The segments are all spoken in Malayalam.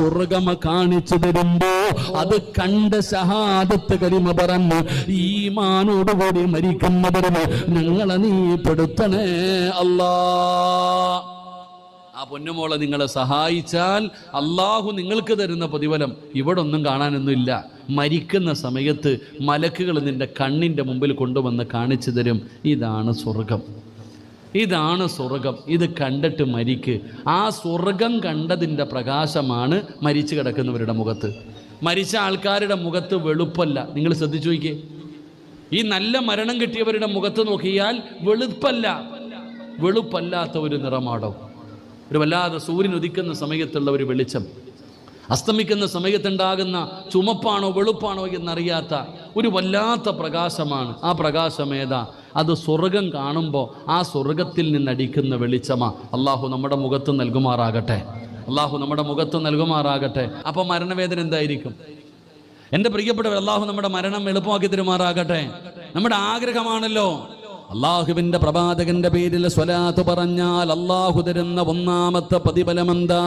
സ്വർഗമ കാണിച്ചു തരുമ്പോ അത് കണ്ട ഷഹാദത്ത് കരിമ പറഞ്ഞ് ഈമാനോടുകൂടി മരിക്കുന്നവരിന് ഞങ്ങളെ നീ പെടുത്തണേ അല്ലാ. ആ പൊന്നുമോളെ നിങ്ങളെ സഹായിച്ചാൽ അള്ളാഹു നിങ്ങൾക്ക് തരുന്ന പ്രതിഫലം ഇവിടെ ഒന്നും കാണാനൊന്നുമില്ല മരിക്കുന്ന സമയത്ത് മലക്കുകൾ നിന്റെ കണ്ണിന്റെ മുമ്പിൽ കൊണ്ടുവന്ന് കാണിച്ചു തരും. ഇതാണ് സ്വർഗം. ഇതാണ് സ്വർഗം. ഇത് കണ്ടിട്ട് മരിക്ക്. ആ സ്വർഗം കണ്ടതിന്റെ പ്രകാശമാണ് മരിച്ചു കിടക്കുന്നവരുടെ മുഖത്ത്. മരിച്ച ആൾക്കാരുടെ മുഖത്ത് വെളുപ്പല്ല. നിങ്ങൾ ശ്രദ്ധിച്ചു നോക്കിയേ. ഈ നല്ല മരണം കിട്ടിയവരുടെ മുഖത്ത് നോക്കിയാൽ വെളുപ്പല്ല. വെളുപ്പല്ലാത്ത ഒരു നിറമാടോ. ഒരു വല്ലാതെ സൂര്യൻ ഉദിക്കുന്ന സമയത്തുള്ള ഒരു വെളിച്ചം. അസ്തമിക്കുന്ന സമയത്തുണ്ടാകുന്ന ചുമപ്പാണോ വെളുപ്പാണോ എന്നറിയാത്ത ഒരു വല്ലാത്ത പ്രകാശമാണ്. ആ പ്രകാശം ഏതാ? അത് സ്വർഗം കാണുമ്പോൾ ആ സ്വർഗത്തിൽ നിന്നടിക്കുന്ന വെളിച്ചമ. അള്ളാഹു നമ്മുടെ മുഖത്ത് നൽകുമാറാകട്ടെ. അള്ളാഹു നമ്മുടെ മുഖത്ത് നൽകുമാറാകട്ടെ. അപ്പോൾ മരണവേദന എന്തായിരിക്കും? എന്റെ പ്രിയപ്പെട്ടവർ അള്ളാഹു നമ്മുടെ മരണം എളുപ്പമാക്കി തരുമാറാകട്ടെ. നമ്മുടെ ആഗ്രഹമാണല്ലോ. അള്ളാഹുവിന്റെ പ്രവാചകന്റെ പേരിൽ സ്വലാത്ത് പറഞ്ഞാൽ അള്ളാഹു തരുന്ന ഒന്നാമത്തെ പ്രതിഫലമെന്താ?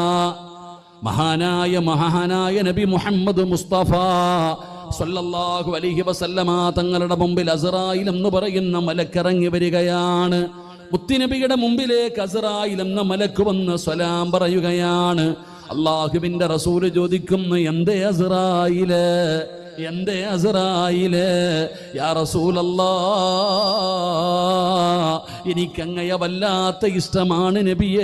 മഹാനായ മഹാനായ നബി മുഹമ്മദ് മുസ്തഫ സല്ലല്ലാഹു അലൈഹി വസല്ലമ തങ്ങളുടെ മുമ്പിൽ അസറായിൽ എന്ന് പറയുന്ന മലക്കിറങ്ങി വരികയാണ്. മുത്തിനബിയുടെ മുമ്പിലേക്ക് അസറായിൽ എന്ന മലക്ക് വന്ന് സ്വലാം പറയുകയാണ്. അള്ളാഹുവിന്റെ റസൂൽ ചോദിക്കുന്നു എന്തേ അസറായിൽ? എന്തേ അസറായിൽ? യാ റസൂലല്ലാ എനിക്കങ്ങയെ വല്ലാത്ത ഇഷ്ടമാണ് നബിയേ.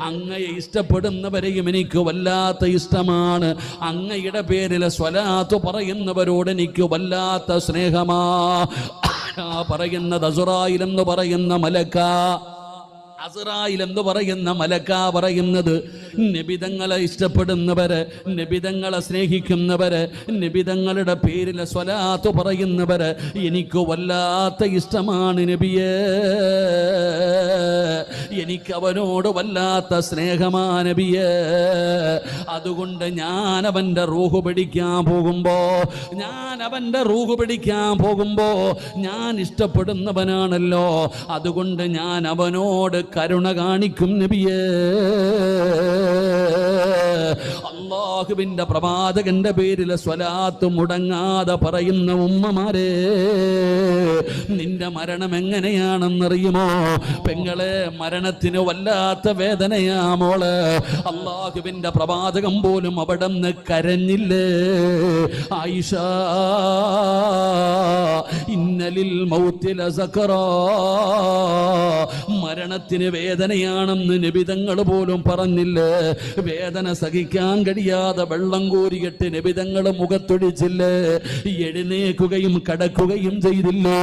അങ്ങയെ ഇഷ്ടപ്പെടുന്നവരെയും എനിക്ക് വല്ലാത്ത ഇഷ്ടമാണ്. അങ്ങയുടെ പേരിൽ സ്വലാത്ത് പറയുന്നവരോട് എനിക്ക് വല്ലാത്ത സ്നേഹമാ. പറയുന്നത് അസുറായിൽ എന്ന് പറയുന്ന മലക്ക. അസറായിൽ എന്ന് പറയുന്ന മലക്ക പറയുന്നത്. നിബിതങ്ങളെ ഇഷ്ടപ്പെടുന്നവര് നിബിതങ്ങളെ സ്നേഹിക്കുന്നവര് നിബിതങ്ങളുടെ പേരിൽ സ്വലാത്ത് പറയുന്നവര് എനിക്ക് വല്ലാത്ത ഇഷ്ടമാണ് നബിയേ. എനിക്ക് അവനോട് വല്ലാത്ത സ്നേഹമാ നബിയേ. അതുകൊണ്ട് ഞാൻ അവന്റെ റൂഹ് പിടിക്കാൻ പോകുമ്പോ ഞാൻ അവന്റെ റൂഹ് പിടിക്കാൻ പോകുമ്പോ ഞാൻ ഇഷ്ടപ്പെടുന്നവനാണല്ലോ. അതുകൊണ്ട് ഞാൻ അവനോട് കരുണ കാണിക്കും നബിയേ. അള്ളാഹുവിന്റെ പ്രവാചകന്റെ പേരിൽ സ്വലാത്ത് മുടങ്ങാതെ പറയുന്ന ഉമ്മമാരെ നിന്റെ മരണം എങ്ങനെയാണെന്നറിയുമോ? പെങ്ങളെ മരണത്തിന് വല്ലാത്ത വേദനയാ മോൾ. അള്ളാഹുവിന്റെ പ്രവാചകം പോലും അവിടെ നിന്ന് കരഞ്ഞില്ലേ? ആയിഷ ഇന്നലിൽ മൗത്തില സക്കറാ മരണത്തിന് വേദനയാണെന്ന് നിബിതങ്ങൾ പോലും പറഞ്ഞില്ല? വേദന സഹിക്കാൻ കഴിയാതെ വെള്ളം കോരിയിട്ട് നിബിതങ്ങൾ മുഖത്തൊടിച്ചില്ലേ എഴുന്നേക്കുകയും കടക്കുകയും ചെയ്തില്ലേ?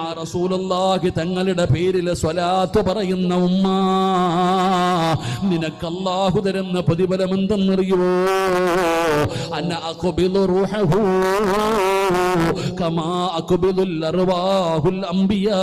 ആ റസൂലല്ലാഹി തങ്ങളുടെ പേരിൽ സ്വലാത്ത് പറയുന്ന ഉമ്മ നിനക്കല്ലാഹു തരുന്ന പ്രതിഫലം എന്തെന്നറിയോ കമാ അഖ്ബിലുൽ അർവാഹുൽ അംബിയാ.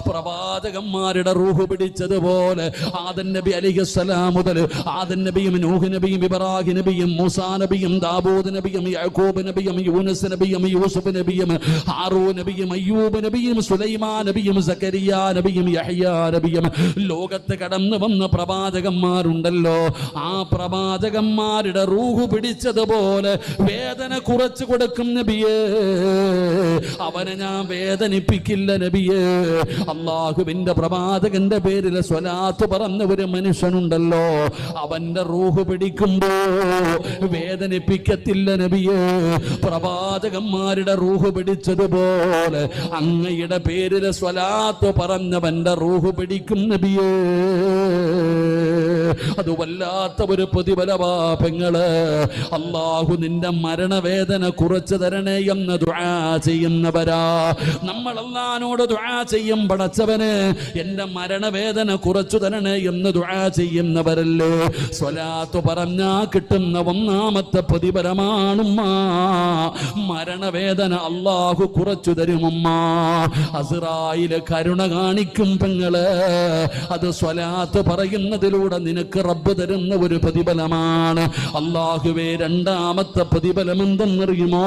പ്രവാചകന്മാരുടെ റൂഹ് പിടിച്ചതുപോലെ ആദൻ നബി അലിഹസ്സലാം മുതൽ ആദൻ നബിയും നൂഹ് നബിയും ഇബ്രാഹിം നബിയും മൂസാ നബിയും ദാബൂദ് നബിയും യാക്കൂബ് നബിയും യൂനസ് നബിയും യൂസുഫ് നബിയും ഹാറൂ നബിയും അയ്യൂബ് നബിയും സുലൈമാൻ നബിയും സക്കരിയ നബിയും യഹ്യാ നബിയും. ലോകത്ത് കടന്നു വന്ന പ്രവാചകന്മാരുണ്ടല്ലോ. ആ പ്രവാചകന്മാരുടെ റൂഹ് പിടിച്ചതുപോലെ വേദന കുറച്ചു കൊടുക്കും നബിയേ. അവനെ ഞാൻ വേദനിപ്പിക്കില്ല നബിയേ. അള്ളാഹുവിന്റെ പ്രവാചകന്റെ പേരിൽ സ്വലാത്ത് പറഞ്ഞ ഒരു മനുഷ്യനുണ്ടല്ലോ. അവന്റെ റൂഹ് പിടിക്കുമ്പോ വേദനിപ്പിക്കത്തില്ല നബിയേ. പ്രവാചകന്മാരുടെ റൂഹ് പിടിച്ചതുപോലെ അങ്ങയുടെ പേരിൽ സ്വലാത്ത് പറഞ്ഞവന്റെ റൂഹ് പിടിക്കും നബിയേ. അത് വല്ലാത്ത ഒരു പ്രതിഫലമാ പെങ്ങൾ. അള്ളാഹു നിന്റെ മരണവേദന കുറച്ചു തരണേ എന്ന് ദുആ ചെയ്യുന്നവരാ. നമ്മൾ അള്ളഹാനോട് ദുആ ചെയ്യും പടച്ചവന് എന്റെ മരണവേദന കുറച്ചു തരണേ എന്ന് ദുആ ചെയ്യുന്നവരല്ലേ? സ്വലാത്ത് പറഞ്ഞാ കിട്ടുന്ന ഒന്നാമത്തെ പ്രതിഫലമാണുമ്മ. മരണവേദന അള്ളാഹു കുറച്ചു തരുമമ്മ. അസിറായിൽ കരുണ കാണിക്കും പെങ്ങൾ. അത് സ്വലാത്ത് പറയുന്നതിലൂടെ നിനക്ക് റബ്ബ് തരുന്ന ഒരു പ്രതിഫലമാണ്. അള്ളാഹുവേ രണ്ടാമത്തെ പ്രതിഫലം എന്തെന്നറിയുമോ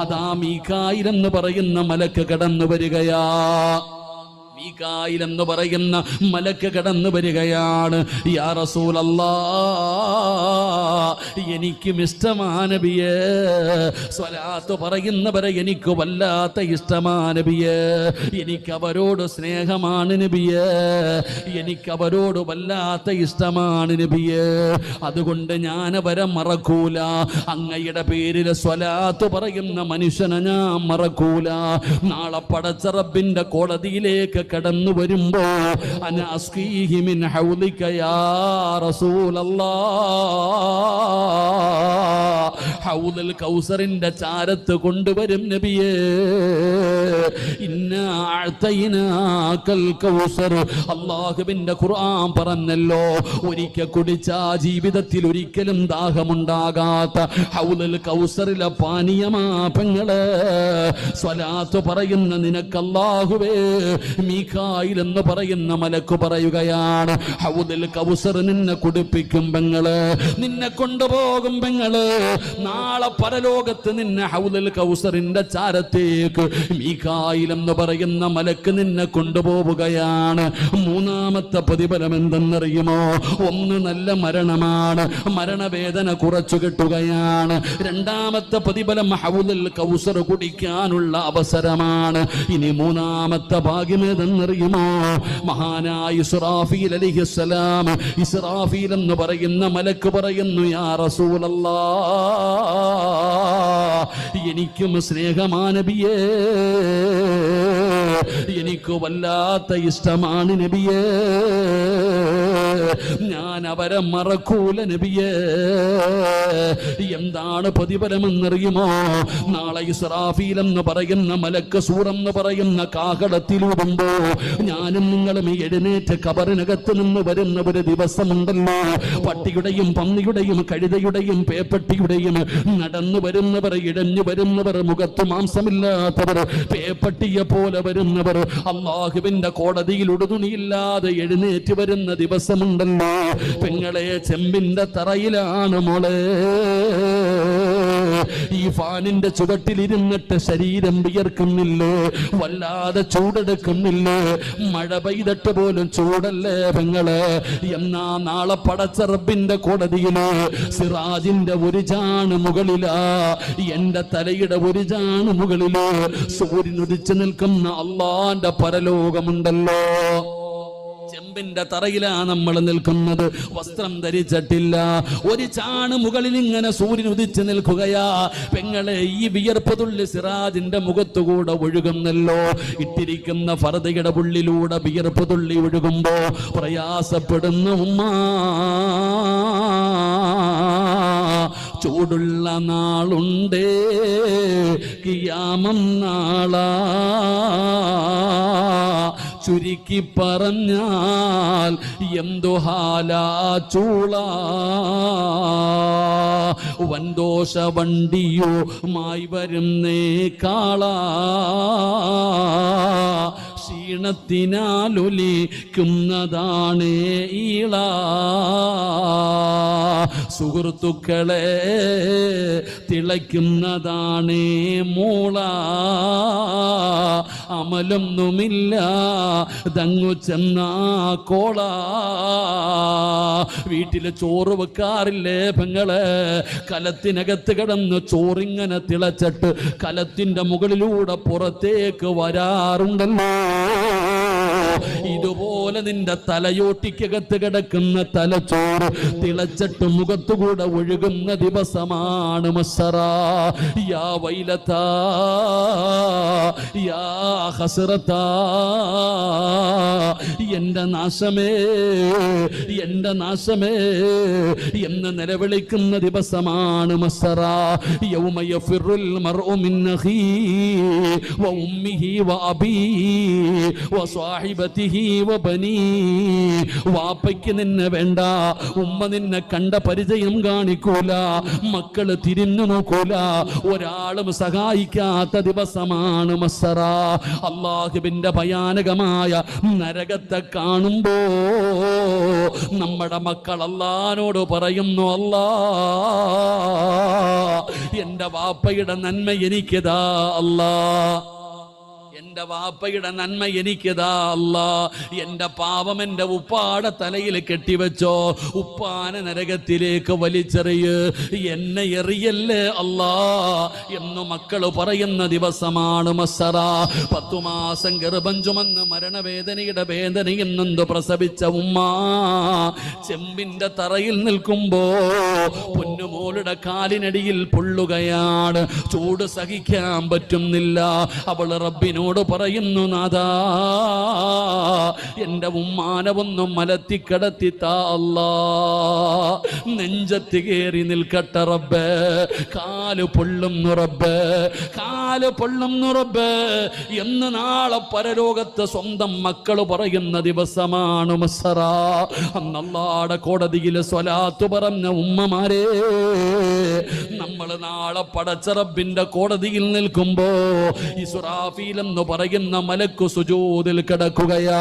അതാ മീക്കായിലെന്ന് പറയുന്ന മലക്ക് കടന്നു വരികയാ. മീക്കായിൽ എന്ന് പറയുന്ന മലക്ക് കടന്നു വരികയാണ്. എനിക്കും ഇഷ്ടമാണ് നബിയേ സ്വലാത്ത് പറയുന്നവരെ എനിക്ക് വല്ലാത്ത ഇഷ്ടമാണ് നബിയേ എനിക്ക് അവരോട് സ്നേഹമാണ് നബിയേ. എനിക്ക് അവരോട് വല്ലാത്ത ഇഷ്ടമാണ് നബിയേ. അതുകൊണ്ട് ഞാൻ അവരെ മറക്കൂല. അങ്ങയുടെ പേരിൽ സ്വലാത്ത് പറയുന്ന മനുഷ്യനെ ഞാൻ മറക്കൂല. നാളെ പടച്ചറബിന്റെ കോടതിയിലേക്ക് കടന്നു വരുമ്പോ റസൂലല്ലാ. കൗസറിന്റെ ചാരത്ത് കൊണ്ടുവരും നബിയെ. അല്ലാഹുവിന്റെ ഖുർആൻ പറഞ്ഞല്ലോ ഒരിക്കൽ കുടിച്ച ജീവിതത്തിൽ ഒരിക്കലും ദാഹമുണ്ടാകാത്ത ഹൗലൽ കൗസറിലെ പാനീയമാ പെങ്ങൾ സ്വലാത്ത് പറയുന്ന നിനക്ക് അല്ലാഹുവേ മീഖായിൽ എന്ന് പറയുന്ന മലക്ക് പറയുകയാണ്. ഹൗദൽ കൗസർ നിന്നെ കുടിപ്പിക്കും പെങ്ങൾ. നിന്നെ കൊണ്ടുപോകും പെങ്ങൾ. നാളെ പരലോകത്ത് നിന്നെ ഹൗദൽ കൗസറിന്റെ ചാരത്തേക്ക് മീഖായിൽ എന്ന് പറയുന്ന മലക്ക് നിന്നെ കൊണ്ടുപോവുകയാണ്. മൂന്നാമത്തെ പ്രതിഫലം എന്തെന്നറിയുമോ? ഒന്ന് നല്ല മരണമാണ്. മരണവേദന കുറച്ചു കിട്ടുകയാണ്. രണ്ടാമത്തെ പ്രതിഫലം ഹൗദൽ കൗസർ കുടിക്കാനുള്ള അവസരമാണ്. ഇനി മൂന്നാമത്തെ ഭാഗ്യം ഏതെന്നറിയുമോ മഹാനായ ഇസ്രാഫീൽ അലിഹിസ്സലാം ഇസ്രാഫീൽ എന്ന് പറയുന്ന മലക്ക് പറയുന്നു യാ റസൂലല്ലാ എനിക്കും സ്നേഹമാണ് നബിയേ. എനിക്ക് വല്ലാത്ത ഇഷ്ടമാണ് നബിയേ. ഞാൻ അവരെ മറക്കൂല നബിയേ. എന്താണ് പ്രതിഫലമെന്നറിയുമോ? നാളെ ഇസ്രാഫീൽ എന്ന് പറയുന്ന മലക്ക് സൂറെന്ന് പറയുന്ന കാകടത്തിലൂടുമ്പോ ഞാനും നിങ്ങളും എഴുന്നേറ്റ് കബറിനകത്ത് നിന്ന് വരുന്ന ഒരു ദിവസമുണ്ടല്ലോ. പട്ടിയുടെയും പന്നിയുടെയും കഴുതയുടെയും പേപ്പട്ടിയുടെയും നടന്നു വരുന്നവർ ഇഴഞ്ഞു വരുന്നവർ മുഖത്ത് മാംസമില്ലാത്തവർ പേപ്പട്ടിയെ പോലെ വരുന്നവർ അള്ളാഹുവിന്റെ കോടതിയിൽ ഉടുതുണിയില്ലാതെ എഴുന്നേറ്റ് വരുന്ന ദിവസമുണ്ടല്ലോ. പെങ്ങളെ ചെമ്പിന്റെ തറയിലാണ് മോളെ. ഈ ഫാനിന്റെ ചുവട്ടിലിരുന്നിട്ട് ശരീരം വിയർക്കുന്നില്ലേ? വല്ലാതെ ചൂടെടുക്കുന്നില്ലേ? മഴ പെയ്തിട്ട് പോലും ചൂടല്ലേ പെങ്ങളെ? എന്നാ നാളെ പടച്ച റബ്ബിന്റെ കോടതിയിൽ സിറാജിന്റെ ഒരു ചാണ് മുകളിലാ. എന്റെ തലയുടെ ഒരു ചാണ് മുകളിൽ. സൂര്യൻ ഉദിച്ചു നിൽക്കുന്ന അള്ളാന്റെ പരലോകമുണ്ടല്ലോ. ചെമ്പിന്റെ തറയിലാ നമ്മൾ നിൽക്കുന്നത്. വസ്ത്രം ധരിച്ചിട്ടില്ല. ഒരു ചാണ് മുകളിൽ ഇങ്ങനെ സൂര്യൻ ഉദിച്ചു നിൽക്കുകയാ. പെങ്ങളെ ഈ വിയർപ്പ് തുള്ളി സിറാജിന്റെ മുഖത്തുകൂടെ ഒഴുകുന്നല്ലോ. ഇട്ടിരിക്കുന്ന ഫറതയുടെ ഉള്ളിലൂടെ വിയർപ്പ് തുള്ളി ഒഴുകുമ്പോ പ്രയാസപ്പെടുന്ന ഉമ്മ. ചൂടുള്ള നാളുണ്ട്. കിയാമം നാളാ. ചുരുക്കി പറഞ്ഞാൽ എന്തു ഹാലാ ചൂള. വൻദോഷ വണ്ടിയോ മായി വരുന്നേ കാള ക്ഷീണത്തിനാലൊലിക്കുന്നതാണേ ഈള. സുഹൃത്തുക്കളെ തിളയ്ക്കുന്നതാണ് മൂള. അമലൊന്നുമില്ല. തങ്ങു ചെന്ന കോള. വീട്ടിലെ ചോറ് വെക്കാറില്ലേ പെങ്ങൾ? കലത്തിനകത്ത് കിടന്ന് ചോറിങ്ങനെ തിളച്ചിട്ട് കലത്തിന്റെ മുകളിലൂടെ പുറത്തേക്ക് വരാറുണ്ടല്ലോ. ഇതുപോലെ നിന്റെ തലയോട്ടിക്കകത്ത് കിടക്കുന്ന തലച്ചോറ് തിളച്ചിട്ട് മുഖത്തുകൂടെ ഒഴുകുന്ന ദിവസമാണ് മസറ യാ വൈലത്താ യാ ഹസറത്താ എന്റെ നാശമേ എന്റെ നാശമേ എന്ന് നിലവിളിക്കുന്ന ദിവസമാണ് മസറ യൗമ യഫിറുൽ മർഉ മിൻ അഖീ വ ഉമ്മിഹി വ അബീ വ സ്വാഹിബതിഹി വ ബനീ വാപ്പയ്ക്ക് നിന്നെ വേണ്ട. ഉമ്മ നിന്നെ കണ്ട പരിചയം കാണിക്കൂല. മക്കൾ തിരിഞ്ഞു നോക്കൂല. ഒരാളും സഹായിക്കാത്ത ദിവസമാണ് മസറ അള്ളാഹുവിന്റെ ഭയാനകമായ നരകത്തെ കാണുമ്പോ നമ്മുടെ മക്കൾ അള്ളഹാനോട് പറയുന്നു അല്ലാ എന്റെ വാപ്പയുടെ നന്മ എനിക്കതാ അല്ലാ. എന്റെ വാപ്പയുടെ നന്മ എനിക്കതാ അല്ല. എന്റെ പാപം എന്റെ ഉപ്പാടെ തലയിൽ കെട്ടിവെച്ചോ. ഉപ്പാന നരകത്തിലേക്ക് വലിച്ചെറിയ്. എന്നെ എറിയല്ലേ അല്ലാ. എന്ന് മക്കൾ പറയുന്ന ദിവസമാണ് മസറ പത്തു മാസം ഗർഭം ചുമന്ന് മരണവേദനയുടെ വേദനയിൽ നിന്ന് പ്രസവിച്ച ഉമ്മ. ചെമ്പിന്റെ തറയിൽ നിൽക്കുമ്പോ പൊന്നുമോളുടെ കാലിനടിയിൽ പൊള്ളുകയാണ്. ചൂട് സഹിക്കാൻ പറ്റുന്നില്ല. അവൾ റബ്ബിനോട് പറയുന്നു നാദാ എന്റെ ഉമ്മാനെ മലത്തി മലത്തിക്കടത്തി താ അല്ലാ. നെഞ്ചത്ത് കയറി നിൽക്കട്ട റബ്ബ്. കാൽ പൊള്ളും റബ്ബ്. കാൽ പൊള്ളും റബ്ബ്. എന്ന് നാളെ പരലോകത്ത് സ്വന്തം മക്കൾ പറയുന്ന ദിവസമാണ് മസറ. അന്നല്ലാടെ കോടതിയിൽ സ്വലാത്തു പറഞ്ഞ ഉമ്മമാരെ നമ്മൾ നാളെ പടച്ചറബിന്റെ കോടതിയിൽ നിൽക്കുമ്പോ ഇസുറാഫീൽ എന്ന് പറയുന്ന മലക്കു സുജൂതിൽ കിടക്കുകയാ.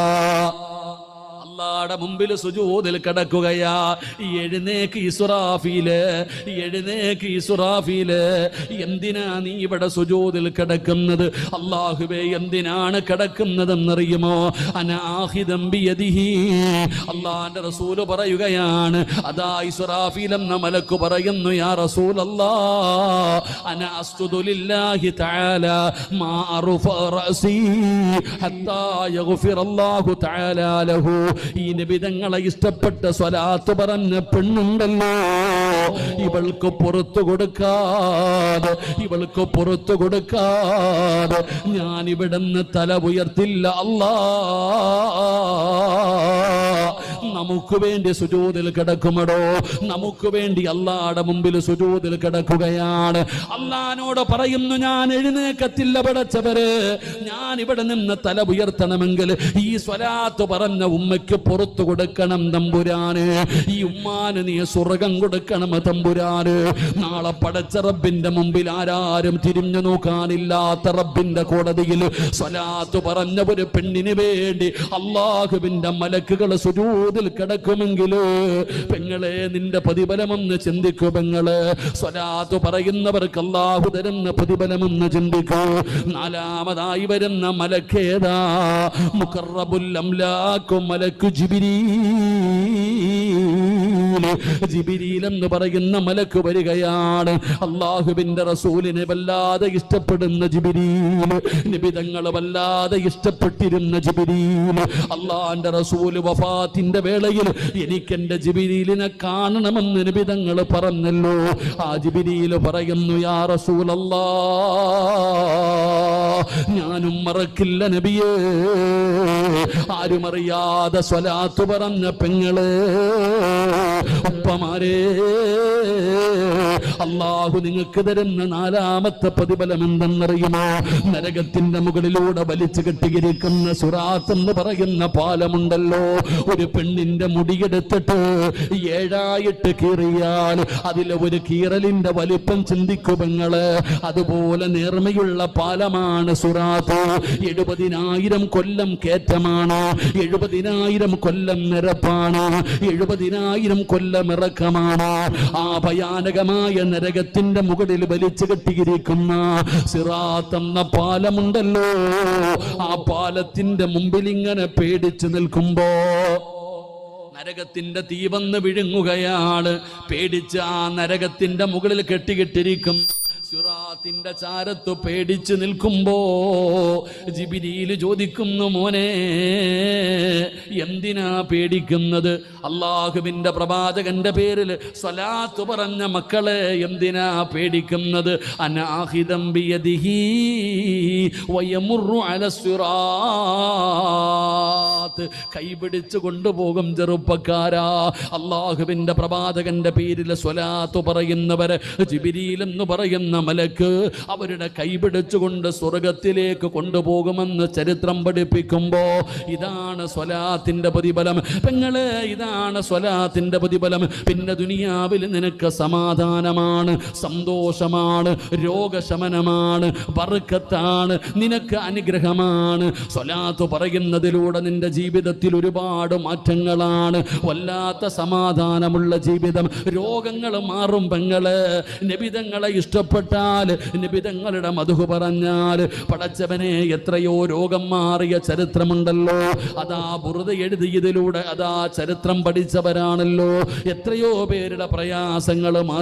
അള്ളാടെ മുമ്പിൽ സുജൂതിൽ കിടക്കുകയാ. എഴുന്നേക്ക് ഇസുറാഫിയിൽ എഴുന്നേക്ക് ഇസുറാഫിയിൽ എന്തിനാ നീ ഇവിടെ സുജൂതിൽ കിടക്കുന്നത്? അള്ളാഹുബേ എന്തിനാണ് കിടക്കുന്നതെന്നറിയുമോ? അനാഹിതം ബിയദിഹി. അള്ളാന്റെ റസൂൽ പറയുകയാണ് അതാ ഇസുറാഫീൽ എന്ന മലക്ക് പറയുന്നു യാ റസൂൽ അല്ലാ മാ അറുഫ ഹത്താ ലഹു. ഈ നിബിതങ്ങളെ ഇഷ്ടപ്പെട്ട സ്വലാത്ത് പറഞ്ഞ പെണ്ണുണ്ടല്ലോ. ഇവൾക്ക് പുറത്തു കൊടുക്കാതെ ഇവൾക്ക് പുറത്തു കൊടുക്കാതെ ഞാൻ ഇവിടുന്ന് തല ഉയർത്തില്ല അല്ലാ. നമുക്ക് വേണ്ടി സുജൂതിൽ കിടക്കുമടോ? നമുക്ക് വേണ്ടി അല്ലാടെ മുമ്പിൽ സുജൂതിൽ കിടക്കുകയാണ്. അള്ളഹാനോട് പറയുന്നു ഞാൻ എഴുന്നേക്കത്തില്ല പടച്ചവര്. ഞാൻ ഇവിടെ നിന്ന് തല ഉയർത്തണമെങ്കിൽ ഈ സ്വലാത്ത് പറഞ്ഞ ഉമ്മയ്ക്ക് പുറത്തു കൊടുക്കണം തമ്പുരാന്. ഈ ഉമ്മാന് നീ സ്വർഗം കൊടുക്കണം തമ്പുരാന്. നാളെ പടച്ച റബ്ബിന്റെ മുമ്പിൽ ആരാരും തിരിഞ്ഞു നോക്കാനില്ലാത്ത റബ്ബിന്റെ കോടതിയിൽ സ്വലാത്ത് പറഞ്ഞ ഒരു പെണ്ണിന് വേണ്ടി അള്ളാഹുവിന്റെ മലക്കുകൾ സുരൂതിൽ കിടക്കുമെങ്കിൽ പെങ്ങളെ നിന്റെ പ്രതിഫലമെന്ന് ചിന്തിക്കൂ പെങ്ങൾ. സ്വലാത്ത് പറയുന്നവർക്ക് അള്ളാഹു തരുന്ന പ്രതിഫലമെന്ന് ചിന്തിക്കൂ. നാലാമതായി വരുന്ന മലക്കേതാ? മുഖറബുൽ അംലാക്കും മലക്കു ജിബിരീ ജിബിരിയിൽ എന്ന് പറയുന്ന മലക്ക് വരികയാണ്. അള്ളാഹുവിന്റെ റസൂലിനെ വല്ലാതെ ഇഷ്ടപ്പെടുന്ന ജിബിരിയിൽ നിബിതങ്ങൾ വല്ലാതെ ഇഷ്ടപ്പെട്ടിരുന്ന ജിബിരിയിൽ അള്ളാന്റെ റസൂൽ വഫാത്തിന്റെ വേളയിൽ എനിക്കെന്റെ ജിബിരീലിനെ കാണണമെന്ന് നിബിതങ്ങൾ പറഞ്ഞല്ലോ. ആ ജിബിരിയിൽ പറയുന്നു യാ റസൂലല്ലാ ഞാനും മറക്കില്ല നബിയേ. ആരും അറിയാതെ സ്വലാത്ത് പറഞ്ഞ പെങ്ങളെ. ഒപ്പമാരെ അള്ളാഹു നിങ്ങൾക്ക് തരുന്ന നാലാമത്തെ പ്രതിഫലം എന്തെന്നറിയുമോ നരകത്തിന്റെ മുകളിലൂടെ വലിച്ചു കെട്ടിയിരിക്കുന്ന സുറാത്ത് എന്ന് പറയുന്ന പാലമുണ്ടല്ലോ. ഒരു പെണ്ണിന്റെ മുടിയെടുത്തിട്ട് ഏഴായിട്ട് കീറിയാൽ അതിലെ ഒരു കീറലിന്റെ വലിപ്പം ചിന്തിക്കുമെങ്ങൾ അതുപോലെ നേർമയുള്ള പാലമാണ് സുറാത്ത്. എഴുപതിനായിരം കൊല്ലം കേറ്റമാണ്. എഴുപതിനായിരം കൊല്ലം നിരപ്പാണ്. എഴുപതിനായിരം കൊല്ലം ഇറക്കമാണ്. ആ ഭയാനകമായ നരകത്തിന്റെ മുകളിൽ വലിച്ചു കെട്ടിയിരിക്കുന്ന സിറാത്ത് എന്ന പാലമുണ്ടല്ലോ. ആ പാലത്തിന്റെ മുമ്പിൽ ഇങ്ങനെ പേടിച്ചു നിൽക്കുമ്പോ നരകത്തിന്റെ തീവന്ന് വിഴുങ്ങുകയാണ്. പേടിച്ച് ആ നരകത്തിന്റെ മുകളിൽ കെട്ടികെട്ടിരിക്കും സുറാത്തിന്റെ ചാരത്ത് പേടിച്ചു നിൽക്കുമ്പോ ജിബിരിയിൽ ചോദിക്കുന്നു മോനെ എന്തിനാ പേടിക്കുന്നത്? അള്ളാഹുവിന്റെ പ്രവാചകന്റെ പേരിൽ സലാത്ത് പറഞ്ഞ മക്കളെ എന്തിനാ പേടിക്കുന്നത്? കൈപിടിച്ചു കൊണ്ടുപോകും ചെറുപ്പക്കാരാ. അള്ളാഹുവിന്റെ പ്രവാചകന്റെ പേരിൽ സ്വലാത്ത് പറയുന്നവര് ജിബിരിയിൽ എന്ന് പറയുന്ന മലക്ക് അവരുടെ കൈപിടിച്ചുകൊണ്ട് സ്വർഗത്തിലേക്ക് കൊണ്ടുപോകുമെന്ന് ചരിത്രം പഠിപ്പിക്കുമ്പോ ഇതാണ് സ്വലാത്തിന്റെ പ്രതിഫലം. പെങ്ങൾ ഇതാണ് സ്വലാത്തിന്റെ പ്രതിഫലം. പിന്നെ ദുനിയാവിൽ നിനക്ക് സമാധാനമാണ് സന്തോഷമാണ് രോഗശമനമാണ് ബർക്കത്താണ് നിനക്ക് അനുഗ്രഹമാണ്. സ്വലാത്ത് പറയുന്നതിലൂടെ നിന്റെ ജീവിതത്തിൽ ഒരുപാട് മാറ്റങ്ങളാണ്. വല്ലാത്ത സമാധാനമുള്ള ജീവിതം. രോഗങ്ങൾ മാറും പെങ്ങൾ. നിബിതങ്ങളെ ഇഷ്ടപ്പെട്ടാൽ നിബിതങ്ങളുടെ മധു പറഞ്ഞാൽ പടച്ചവനെ എത്രയോ രോഗം മാറിയ ചരിത്രമുണ്ടല്ലോ. അതാ ബുറുത എഴുതിയതിലൂടെ അതാ ചരിത്രം പഠിച്ചവരാണല്ലോ. എത്രയോ പേരുടെ പ്രയാസങ്ങൾ മാറി